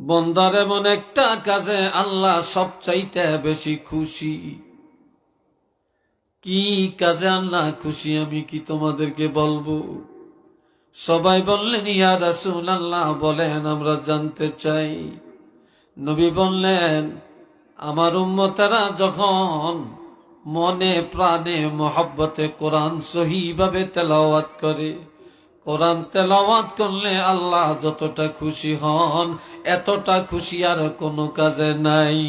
বন্দার এমন একটা কাজে আল্লাহ সবচাইতে বেশি খুশি। কি কাজে আল্লাহ খুশি আমি কি তোমাদেরকে বলব? সবাই বললেন, ইয়া রাসূল আল্লাহ বলেন, আমরা জানতে চাই। নবী বললেন, আমার উম্মতেরা যখন মনে প্রাণে মহব্বতে কোরআন সহিভাবে তেলাওয়াত করে কোরআন তেলাওয়াত করলে আল্লাহ যতটা খুশি হন, এতটা খুশি আর কোনো কাজে নাই।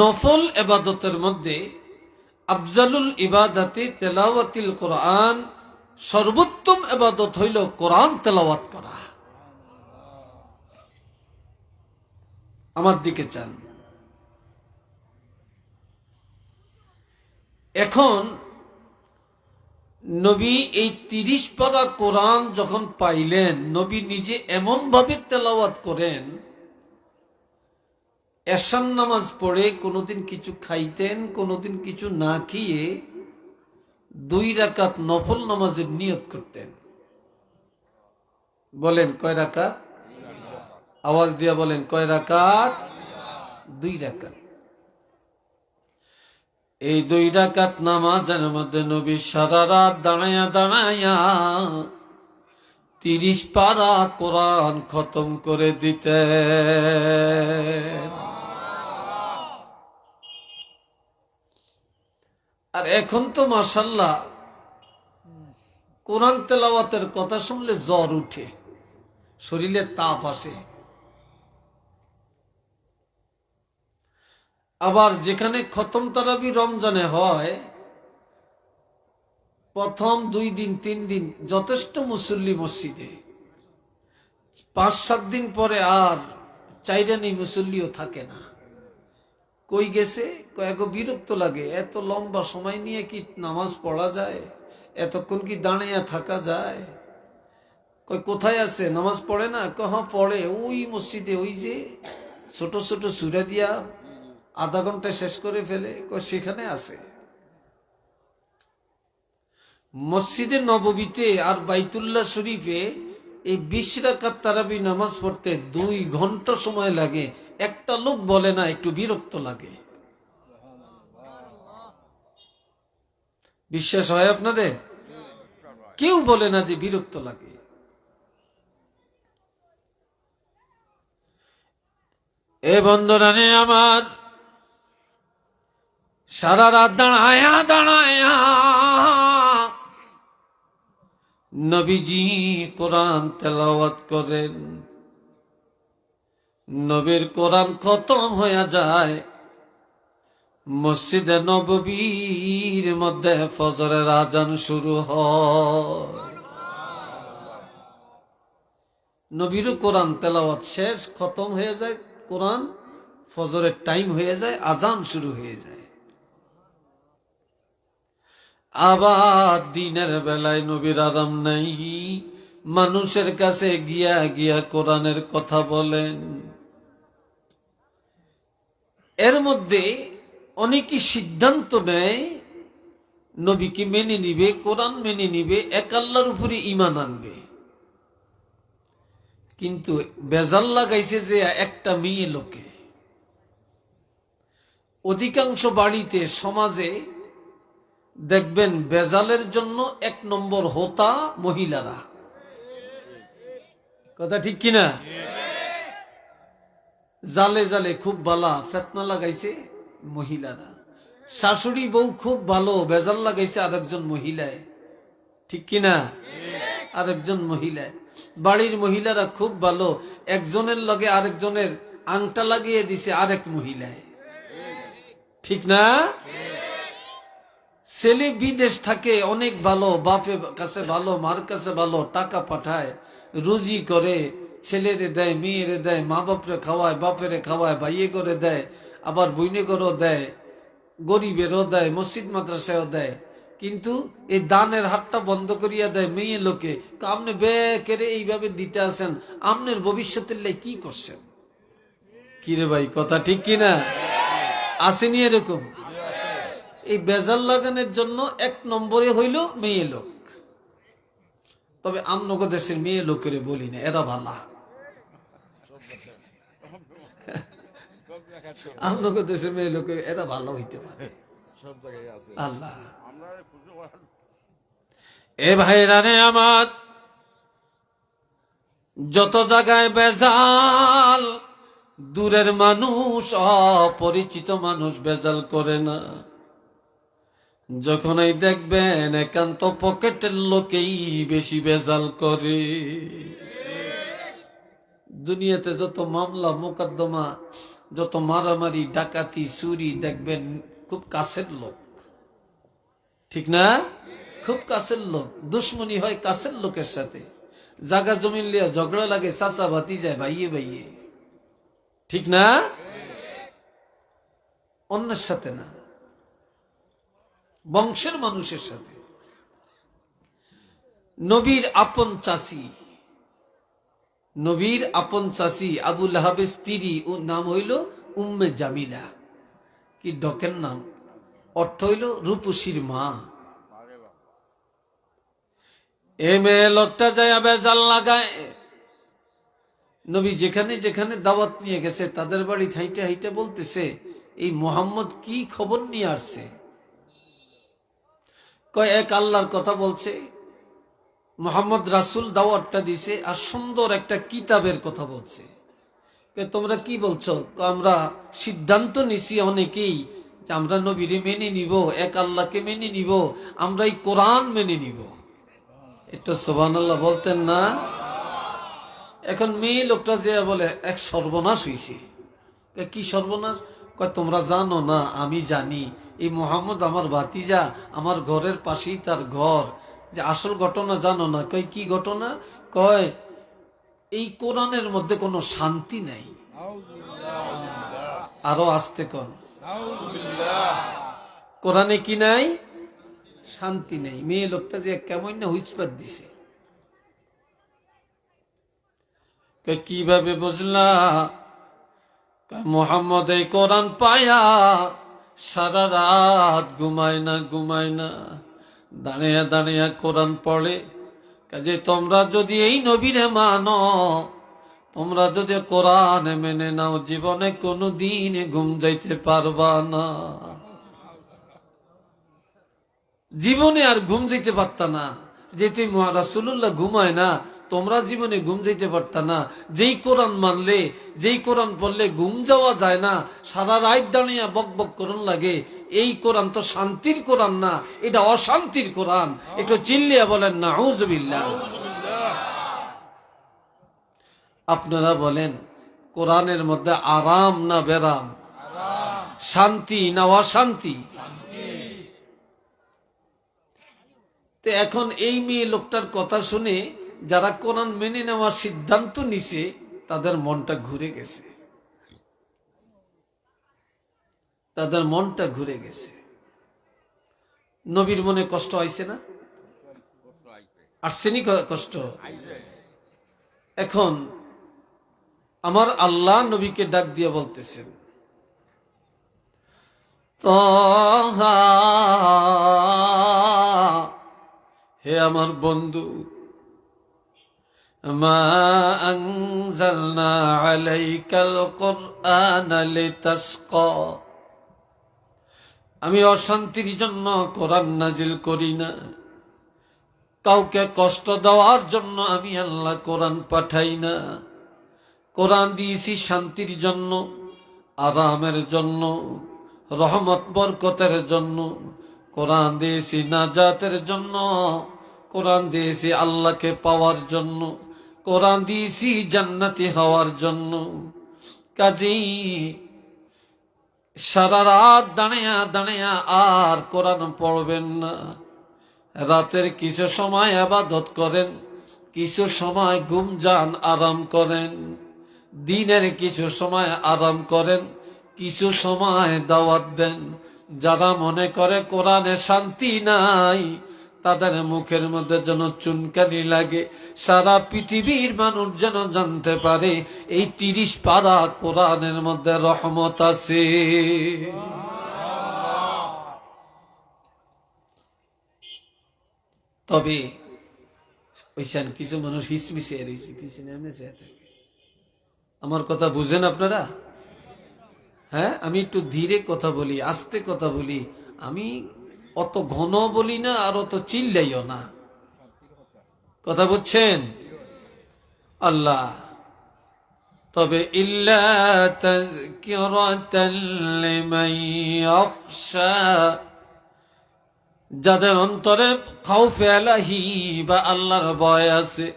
নফল এবাদতের মধ্যে আফজালুল ইবাদাতি তেলাওয়াতিল কোরআন সর্বোত্তম এবাদত হইল কোরআন তেলাওয়াত করা। আমার দিকে চান। এখন নবী এই তিরিশ পারা কোরআন যখন পাইলেন, নবী নিজে এমন ভাবে তেলাওয়াত করেন এশান নামাজ পড়ে কোনোদিন কিছু খাইতেন, কোনোদিন কিছু না খেয়ে দুই রাকাত নফল নামাজের নিয়ত করতেন। বলেন কয় রাকাত? আওয়াজ দিয়া বলেন কয় রাকাত? দুই রাকাত। এই দুই রাকাত নামাজের মধ্যে নবী সারা রাত দাঁড়ায়া দাঁড়াইয়া তিরিশ পারা কোরআন খতম করে দিতে আর এখন তো মাসাল্লাহ কোরআন তেলাওয়াতের কথা শুনলে জ্বর উঠে, শরীরে তাপ আসে। আবার যেখানে খতম তারাবি রমজানে হয়, প্রথম দুই দিন, তিন দিন যথেষ্ট মুসল্লি মসজিদে। পাঁচ, সাত দিন পরে আর চাইরানি মুসল্লিও থাকে না। কই গেছে? কয়েক বিরক্ত লাগে, এত লম্বা সময় নিয়ে কি নামাজ পড়া যায়? এতক্ষণ কি দাঁড়িয়ে থাকা যায়? কই, কোথায় আছে? নামাজ পড়ে না? কহা পড়ে, ওই মসজিদে, ওই যে ছোট ছোট সুরা দিয়া আধা ঘণ্টা শেষ করে ফেলে সেখানে আছে। মসজিদে নববীতে আর বাইতুল্লাহ শরীফে এই বিশ রাকাত তারাবি নামাজ পড়তে দুই ঘণ্টা সময় লাগে। একটা লোক বলে না, একটু বিরক্ত লাগে। বিশ্বাস হয় আপনাদের? কেউ বলে না যে বিরক্ত লাগে। এ বন্ধুরানে আমার সারা রাত দাঁড়ায়া দাঁড়ায়া। নবীজি কোরআন তেলাওয়াত করেন। নবীর কোরআন খতম হয়ে যায়। মসজিদে নববীর মধ্যে ফজরের আজান শুরু নবীর কোরআন তেলাওয়াত শেষ, খতম হয়ে যায় কোরআন। ফজরের টাইম হয়ে যায়, আজান শুরু হয়ে যায়। আবার দিনের বেলায় নবীর আরাম নাই। মানুষের কাছে গিয়া গিয়া কোরআনের কথা বলেন। এর মধ্যে অনেকে সিদ্ধান্ত নেয়, নবীকে মেনে নিবে, কোরআন মেনে নিবে, এক আল্লাহর উপরে ইমান আনবে। কিন্তু বেজাল লাগাইছে যে একটা মেয়ে লোকে। অধিকাংশ বাড়িতে, সমাজে দেখবেন বেজালের জন্য এক নম্বর হোতা মহিলারা। কথা ঠিক কিনা? জালে জালে খুব বালা ফেতনা লাগাইছে মহিলারা। শাশুড়ি বউ খুব ভালো, বেজাল লাগাইছে আরেকজন মহিলায়। ঠিক কিনা? আরেকজন মহিলায়। বাড়ির মহিলারা খুব ভালো, একজনের লগে আরেকজনের আংটা লাগিয়ে দিছে আরেক মহিলায়। ঠিক না? ছেলে বিদেশ থাকে, অনেক ভালো বাপে কাছে ভালো, মার কাছে ভালো, টাকা পাঠায়, রুজি করে, ছেলেরে দেয়, মেয়েরে দেয় মা বাপরে খাওয়ায়, বাপেরে খাওয়ায় ভাইয়ে করে দেয়, আবার বইনে করেও দেয়, গরিবেরও দেয়, মসজিদ মাদ্রাসায়ও দেয়। কিন্তু এই দানের হাতটা বন্ধ করিয়া দেয় মেয়ে লোকে। আপনি বে কেড়ে এইভাবে দিতে আসেন আপনার ভবিষ্যতের লাই কি করছেন? কিরে ভাই, কথা ঠিক কিনা? আসেনি এরকম? এই বেজাল লাগানোর জন্য এক নম্বরে হইল মেয়ে লোক। তবে আমনগ দেশের মেয়ে লোকের বলি না এরা ভালা আমনগ দেশের মেয়ে লোকের এরা ভালো হইতে পারে। আল্লাহ। এ ভাইরা রে আমার যত জায়গায় বেজাল দূরের মানুষ অপরিচিত মানুষ বেজাল করে না। যখনই দেখবেন একান্ত পকেটের লোকেই বেশি বেজাল করে। দুনিয়াতে যত মামলা, মোকদ্দমা, যত মারামারি, ডাকাতি, চুরি দেখবেন খুব কাছের লোক। ঠিক না? খুব কাছের লোক। দুশ্মনী হয় কাছের লোকের সাথে। জাগা জমিন লিয়া ঝগড়া লাগে, চাচা ভাতি যায়, ভাইয়ে ভাইয়ে। ঠিক না? অন্যের সাথে না। বংশের মানুষের সাথে। নবীর আপন চাষি। নবীর আপন চাষি আবুল হাবের স্ত্রী ও নাম হইল উম্মে জামিলা। কি ডকের নাম? অর্থ হইল রূপসীর মা। এ মেয়ে লোকটা যায় বেজাল লাগায়। নবী যেখানে যেখানে দাওয়াত নিয়ে গেছে, তাদের বাড়ি হাইটে হাইটে বলতেছে, এই মোহাম্মদ কি খবর নিয়ে আসছে? কয় এক আল্লাহর কথা বলছে, মোহাম্মদ রাসুল দাওয়াতটা দিছে আর সুন্দর একটা কিতাবের কথা বলছে। তোমরা কি বলছো? আমরা সিদ্ধান্ত নিছি অনেকেই যে আমরা নবীরে মেনে নিব, এক আল্লাহকে মেনে নিব আমরা এই কোরআন মেনে নিব। একটু সোবান আল্লাহ বলতেন না? এখন মেয়ে লোকটা যে বলে, এক সর্বনাশ হয়েছে কি সর্বনাশ? তোমরা জানো না, আমি জানি। এই মোহাম্মদ আমার ভাতিজা, আমার ঘরের পাশেই তার ঘর। যে আসল ঘটনা জানো না? কয়, কি ঘটনা? কয়, এই কোরআনের মধ্যে কোনো শান্তি নাই। আরও আসতে কন। কোরআনে কি নাই? শান্তি নেই। মেয়ে লোকটা যে কেমন না হুইসপাত দিছে কীভাবে বুঝলা? মোহাম্মদ এই কোরআন পায়া, সারা রাত ঘুমায় না ঘুমায় না। দাঁড়িয়ে দাঁড়িয়ে কোরআন পড়ে। কাজে তোমরা যদি এই নবীরে মানো, তোমরা যদি কোরআন মেনে নাও, জীবনে কোনো দিন ঘুম যাইতে পারবা না। জীবনে আর ঘুম যাইতে পারতা না। যে তুই রাসুল্লাহ ঘুমায় না তোমরা জীবনে ঘুম যেতে পারতা না। যেই কোরআন মানলে যেই কোরআন পড়লে ঘুম যাওয়া যায় না সারা রাত দাঁড়িয়ে বক বক করন লাগে। এই কোরআন তো শান্তির কোরআন না এটা অশান্তির কোরআন। একটু চিল্লিয়া বলেন না হুজবিল্লা আপনারা বলেন কোরআনের মধ্যে আরাম না বেরাম? শান্তি না অশান্তি? তো এখন এই মেয়ে লোকটার কথা শুনে যারা কোরআন মেনে নেওয়ার সিদ্ধান্ত নিছে, তাদের মনটা ঘুরে গেছে। তাদের মনটা ঘুরে গেছে। নবীর মনে কষ্ট হয়েছে না? আসছেনি ক- কষ্ট? এখন আমার আল্লাহ নবীকে ডাক দিয়ে বলতেছেন, তহা হে আমার বন্ধু লিতাশকা আমি অশান্তির জন্য কোরআন নাজিল করি না। কাউকে কষ্ট দেওয়ার জন্য আমি আল্লাহ কোরআন পাঠাই না। কোরআন দিয়েছি শান্তির জন্য, আরামের জন্য, রহমত বরকতের জন্য কোরআন দিয়েছি নাজাতের জন্য, কোরআন দিয়েছি আল্লাহকে পাওয়ার জন্য, কোরআন দিয়েছি জান্নাতি হওয়ার জন্য। কাজেই সারা রাত দাঁড়িয়া দাঁড়িয়া আর কোরআন পড়বেন না। রাতের কিছু সময় আবাদত করেন, কিছু সময় ঘুম যান আরাম করেন। দিনের কিছু সময় আরাম করেন, কিছু সময় দাওয়াত দেন। যারা মনে করে কোরআনে শান্তি নাই, তাদের মুখের মধ্যে যেন চুনকানি লাগে। সারা পৃথিবীর মানুষ যেন জানতে পারে, এই তিরিশ পারা কোরআনের মধ্যে রহমত আছে। তবে কিছু মানুষ হিসমিসে রয়েছে, কিছু আমার কথা বুঝেন আপনারা? হ্যাঁ আমি একটু ধীরে কথা বলি, আস্তে কথা বলি। আমি অত ঘন বলি না আর অত চিল্লাইও না। কথা বুঝছেন আল্লাহ। তবে যাদের অন্তরে খাউফে বা আল্লাহর ভয় আছে,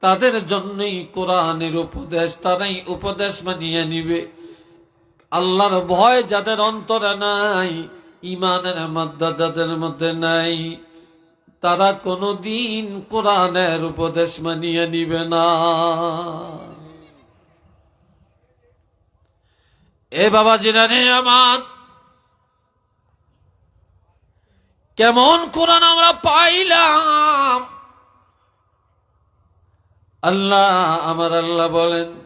তাদের জন্যই কোরআনের উপদেশ, তারাই উপদেশ মানিয়ে নিবে। আল্লাহর ভয় যাদের অন্তরে নাই ইমানের মধ্যে যাদের মধ্যে নাই, তারা কোনদিন কোরআনের উপদেশ মানিয়ে নিবে না। এ বাবা জিরানে আমার, কেমন কোরআন আমরা পাইলাম? আল্লাহ, আমার আল্লাহ বলেন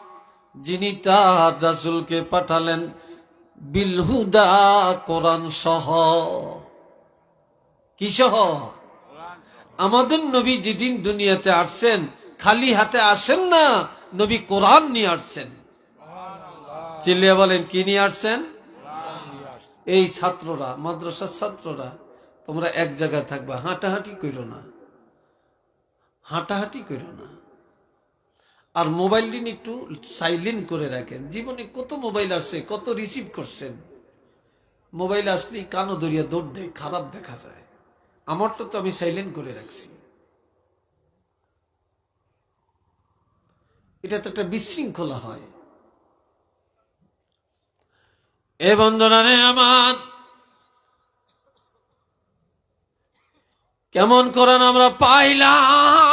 যিনি তার রাসুলকে পাঠালেন বিলহুদা কোরআন সহ। কি সহ? আমাদের নবী যেদিন দুনিয়াতে আসছেন, খালি হাতে আসেন না, নবী কোরআন নিয়ে আসছেন। চিল্লিয়া বলেন, কি নিয়ে আসছেন? এই ছাত্ররা, মাদ্রাসার ছাত্ররা, তোমরা এক জায়গায় থাকবা, হাঁটাহাঁটি করো না। হাঁটাহাঁটি করো না। আর মোবাইলটি একটু সাইলেন্ট করে রাখেন। জীবনে কত মোবাইল আসছে, কত রিসিভ করছেন। মোবাইল আসলেই কানো দরিয়া দৌড় দেয়, খারাপ দেখা যায়। আমারটা তো আমি সাইলেন্ট করে রাখছি। এটা তো একটা বিশৃঙ্খলা হয়। এ বন্ধনা রে আমার, কেমন করেন আমরা পাইলাম।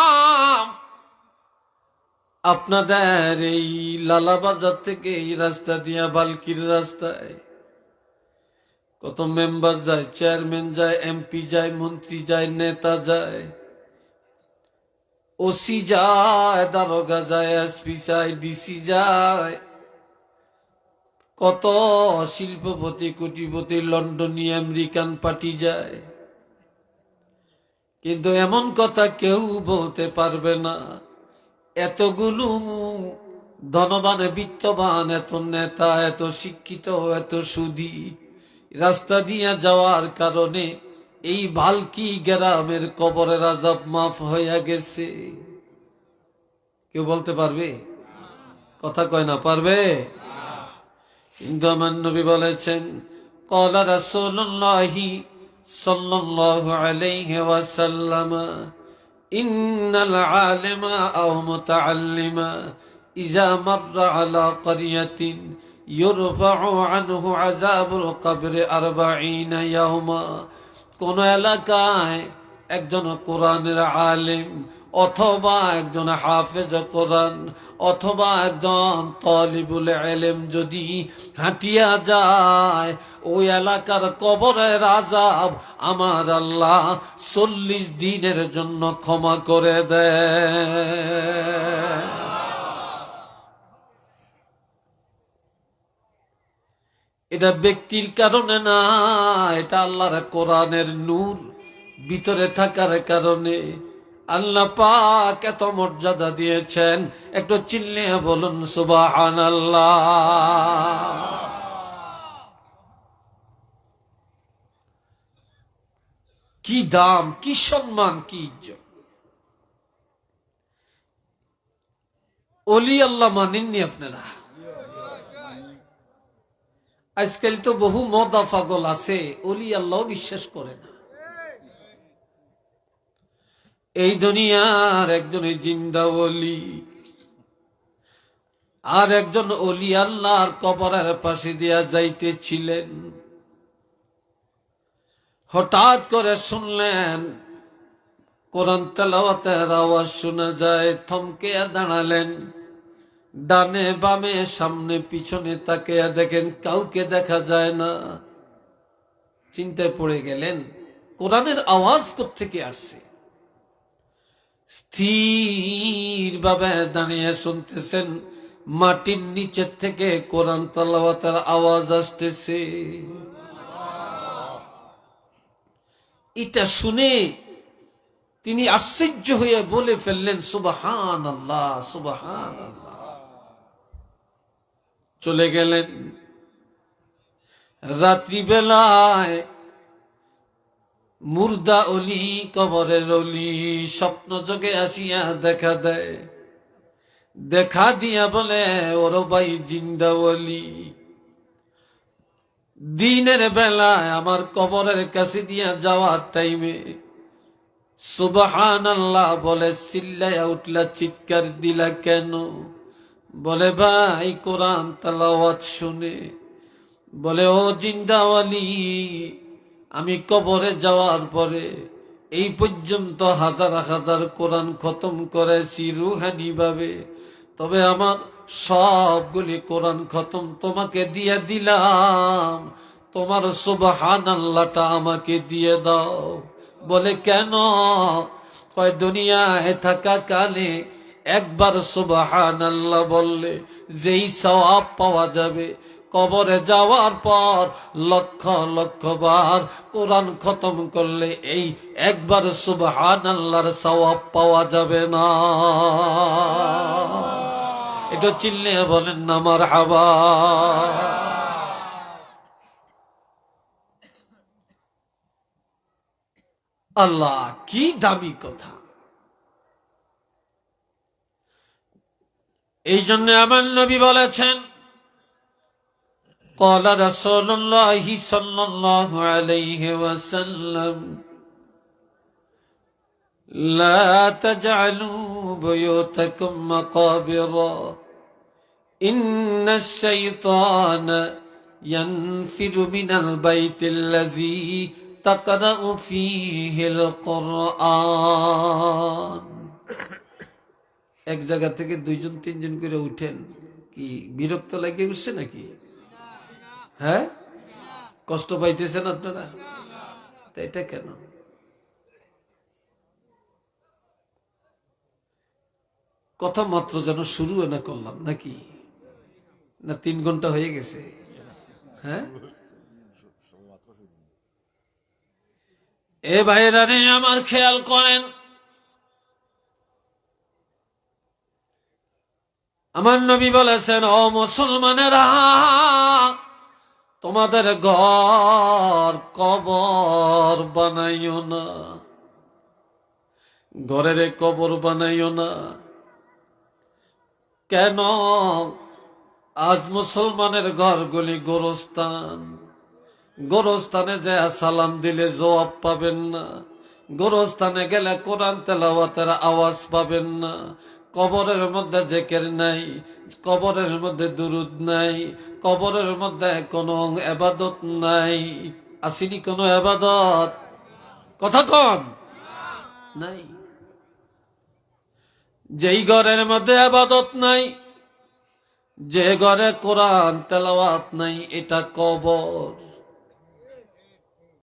আপনাদের এই লালাবাজার থেকে এই রাস্তা দিয়া বালকির রাস্তায় কত মেম্বার যায়, চেয়ারম্যান যায়, এমপি যায়, মন্ত্রী যায়, নেতা যায়। ওসি যায়, দারোগা যায়, এসপি যায়, ডিসি যায়। কত শিল্পপতি কোটিপতি লন্ডনী, আমেরিকান পার্টি যায়। কিন্তু এমন কথা কেউ বলতে পারবে না। এতগুলো ধনবান, বিত্তবান, এত নেতা, এত শিক্ষিত, এত সুধী রাস্তা দিয়া যাওয়ার কারণে এই বালকি গ্রামের কবরের আজাব মাফ হইয়া গেছে। কেউ বলতে পারবে? কথা কয় না, পারবে? কিন্তু আমার নবী বলেছেন, কলা রাসূলুল্লাহি সাল্লাল্লাহু আলাইহি ইন্নাল আলেমা আও মুতাআল্লিমা ইজা মাররা আলা ক্বরিয়াতিন ইউরফাউ আনহু আযাবুল কবর 40 ইয়াওমা কোন এলাকায় একজন কোরআনের আলিম অথবা একজন হাফেজ কোরআন, অথবা একজন তলিবুল এলেম যদি হাঁটিয়া যায়, ওই এলাকার কবরের আজাব আমার আল্লাহ চল্লিশ দিনের জন্য ক্ষমা করে দেয় এটা ব্যক্তির কারণে না, এটা আল্লাহর কোরআনের নূর ভিতরে থাকার কারণে। আল্লাহ পাক এত মর্যাদা দিয়েছেন। একটু চিল্লিয়ে বলুন সুবাহান কি দাম, কি সম্মান, কি ইজ্জত। অলি আল্লাহ মানেননি আপনারা? আজকাল তো বহু মদা পাগল আছে, অলি আল্লাহ বিশ্বাস করে না। এই দুনিয়ার একজন জিন্দা অলি আর একজন অলি আল্লাহর কবরের পাশে দিয়া যাইতেছিলেন। হঠাৎ করে শুনলেন, কোরআন তেলাওয়াতের আওয়াজ শোনা যায় থমকে দাঁড়ালেন। ডানে বামে, সামনে পিছনে তাকে দেখেন কাউকে দেখা যায় না। চিন্তায় পড়ে গেলেন, কোরআনের আওয়াজ থেকে আসছে? স্থির ভাবে দাঁড়িয়ে শুনতেছেন, মাটির নিচের থেকে কোরআন তালাওয়াতের আওয়াজ আসতেছে। এটা শুনে তিনি আশ্চর্য হয়ে বলে ফেললেন সুবাহান আল্লাহ সুবাহান আল্লাহ চলে গেলেন। রাত্রিবেলায় মুর্দা অলি, কবরের অলি, স্বপ্ন যোগে আসিয়া দেখা দেয়। দেখা দিয়া বলে, ওর ভাই জিন্দা অলি, দিনের বেলায় আমার কবরের কাছে দিয়া যাওয়ার টাইমে সুবাহান আল্লাহ বলে চিল্লাইয়া উঠলা, চিৎকার দিলা কেন? বলে, ভাই, কোরআন তালাওয়াত শুনে। বলে, ও জিন্দাওয়ালি আমি কবরে যাওয়ার পরে এই পর্যন্ত হাজার হাজার কোরআন খতম করেছি রুহানি ভাবে তবে আমার সবগুলি কোরআন খতম তোমাকে দিয়ে দিলাম। তোমার সুবহান আল্লাহটা আমাকে দিয়ে দাও। বলে, কেন? কয়, দুনিয়ায় থাকা কালে একবার সুবহান আল্লাহ বললে যেই সওয়াব পাওয়া যাবে কবরে যাওয়ার পর লক্ষ লক্ষ বার কোরআন খতম করলে এই একবার সুবহান আল্লাহর সওয়াব পাওয়া যাবে না। এটা চিল্লে বলেন না আমার হাবা আল্লাহ, কি দামি কথা। এই জন্য আমার নবী বলেছেন قال رسول الله صلى الله عليه وسلم لا تجعلوا بيوتكم مقابر إن الشيطان ينفر من البيت الذي تقرأ فيه القرآن এক জায়গা থেকে দুইজন তিনজন করে উঠেন কি বিরক্ত লাগে উঠছে নাকি হ্যাঁ? কষ্ট পাইতেছেন আপনারা? এটা কেন? কথা মাত্র যেন শুরু না করলাম, নাকি? না তিন ঘণ্টা হয়ে গেছে? হ্যাঁ? এ ভাইরা আমার খেয়াল করেন। আমার নবী বলেছেন, ও মুসলমানেরা তোমাদের ঘর কবর বানাইও না। ঘরের কবর বানাইও না। কেন? আজ মুসলমানের ঘরগুলি গোরস্থান। গোরস্থানে যে সালাম দিলে জবাব পাবেন না। গোরস্থানে গেলে কোরআন তেলাওয়াতের আওয়াজ পাবেন না। কবরের মধ্যে জেকের নাই, কবরের মধ্যে দুরুদ নাই, কবরের মধ্যে কোনো এবাদত নাই। আসিনি কোনো এবাদত? কথা কন। নাই। যেই ঘরের মধ্যে আবাদত নাই, যে ঘরে কোরআন তেলাওয়াত নাই, এটা কবর।